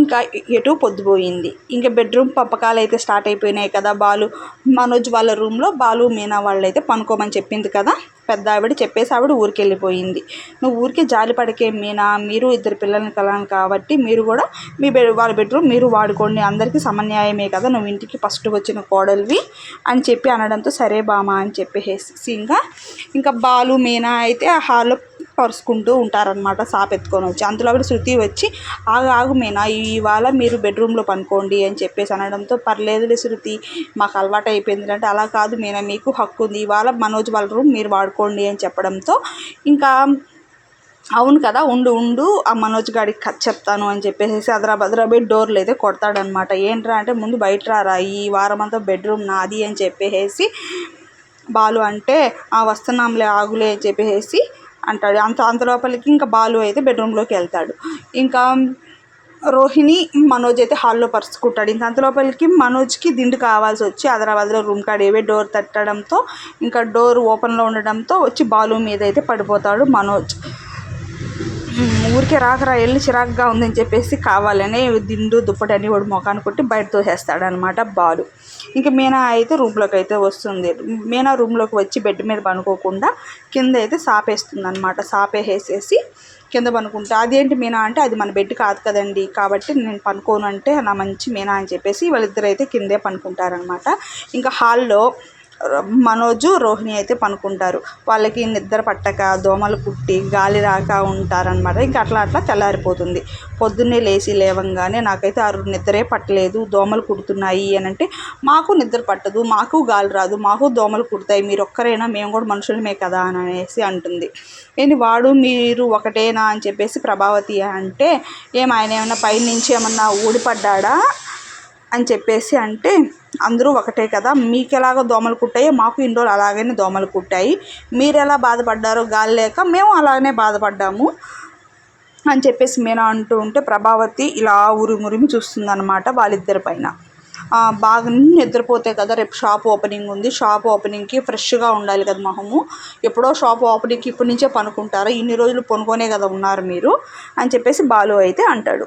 ఇంకా ఎటు పొద్దుపోయింది. ఇంకా బెడ్రూమ్ పంపకాలు అయితే స్టార్ట్ అయిపోయినాయి కదా. బాలు మనోజ్ వాళ్ళ రూమ్లో బాలు మీనా వాళ్ళు అయితే పనుకోమని చెప్పింది కదా. పెద్ద ఆవిడ చెప్పేసి ఆవిడ ఊరికి వెళ్ళిపోయింది నువ్వు ఊరికి జాలి పడకే మీనా. మీరు ఇద్దరు పిల్లల్ని కలాను కాబట్టి మీరు కూడా మీ బెడ్ వాళ్ళ బెడ్రూమ్ మీరు వాడుకోండి. అందరికీ సమన్యాయమే కదా. నువ్వు ఇంటికి ఫస్ట్ వచ్చిన కోడలివి అని చెప్పి అనడంతో సరే బామా అని చెప్పేసి. ఇంకా ఇంకా బాలు మీనా అయితే ఆ హాల్లో పరుచుకుంటూ ఉంటారనమాట సాపెత్తుకొని వచ్చి. అంతలో ఆవిడ శృతి వచ్చి ఆగు ఆగు మీనా ఇవాళ మీరు బెడ్రూమ్లో పనుకోండి అని చెప్పేసి అనడంతో పర్లేదులే శృతి మాకు అలవాటు అయిపోయింది అంటే అలా కాదు మీనా మీకు హక్కు ఉంది. ఇవాళ మనోజ్ వాళ్ళ రూమ్ మీరు వాడుకోండి అని చెప్పడంతో ఇంకా అవును కదా ఉండు ఉండు ఆ మనోజ్ గాడికి కథ చెప్తాను అని చెప్పేసి అదరా బదరా డోర్లు అయితే కొడతాడనమాట ఏంట్రా అంటే ముందు బయట రారా ఈ వారమంతా బెడ్రూమ్ నాది అని చెప్పేసి బాలు అంటే ఆ వస్తున్నాంలే ఆగులే అని చెప్పేసి అంటాడు. అంత అంత లోపలికి ఇంకా బాలు అయితే బెడ్రూమ్లోకి వెళ్తాడు. ఇంకా రోహిణి మనోజ్ అయితే హాల్లో పరుచుకుంటాడు. ఇంకా అంతలోపలికి మనోజ్కి దిండు కావాల్సి వచ్చి హైదరాబాద్లో రూమ్ కాడ ఏవే డోర్ తట్టడంతో ఇంకా డోర్ ఓపెన్లో ఉండడంతో వచ్చి బాలు మీద అయితే పడిపోతాడు మనోజ్. ఊరికే రాకరా వెళ్ళి చిరాకుగా ఉందని చెప్పేసి కావాలనే దిండు దుప్పటి వాడు మొఖాన్ని కొట్టి బయట తోసేస్తాడనమాట బాలు. ఇంక మీనా అయితే రూమ్లోకి అయితే వస్తుంది. మీనా రూమ్లోకి వచ్చి బెడ్ మీద పనుకోకుండా కింద అయితే సాపేస్తుంది అనమాట సాపేసేసి కింద పనుకుంటా అదేంటి మీనా అంటే అది మన బెడ్ కాదు కదండి కాబట్టి నేను పనుకోను అంటే నా మంచి మీనా అని చెప్పేసి వాళ్ళిద్దరైతే కిందే పనుకుంటారనమాట. ఇంకా హాల్లో మనోజు రోహిణి అయితే పనుకుంటారు. వాళ్ళకి నిద్ర పట్టక దోమలు కుట్టి గాలి రాక ఉంటారనమాట ఇంకా అట్లా అట్లా తెల్లారిపోతుంది. పొద్దున్నే లేచి లేవంగానే నాకైతే ఆరు నిద్రే పట్టలేదు. దోమలు కుడుతున్నాయి అని అంటే మాకు నిద్ర పట్టదు మాకు గాలి రాదు మాకు దోమలు కుడతాయి మీరు ఒక్కరైనా మేము కూడా మనుషులమే కదా అని అనేసి అంటుంది. ఏంటి వాడు మీరు ఒకటేనా? అని చెప్పేసి ప్రభావతి అంటే ఏం ఆయన ఏమన్నా పైనుంచి ఏమన్నా ఊడిపడ్డా అని చెప్పేసి అంటే అందరూ ఒకటే కదా. మీకు ఎలాగో దోమలు కుట్టాయో మాకు ఇన్ని రోజులు అలాగనే దోమలు కుట్టాయి. మీరు ఎలా బాధపడ్డారో గాలి లేక మేము అలాగనే బాధపడ్డాము అని చెప్పేసి నేను అంటూ ఉంటే ప్రభావతి ఇలా ఉరిమురిమి చూస్తుందన్నమాట వాళ్ళిద్దరి పైన. బాగా నిద్రపోతే కదా రేపు షాప్ ఓపెనింగ్ ఉంది. షాప్ ఓపెనింగ్కి ఫ్రెష్గా ఉండాలి కదా మొహము. ఎప్పుడో షాప్ ఓపెనింగ్కి ఇప్పటి నుంచే పనుకుంటారా? ఇన్ని రోజులు పనుకొనే కదా ఉన్నారు మీరు అని చెప్పేసి బాలు అయితే అంటాడు.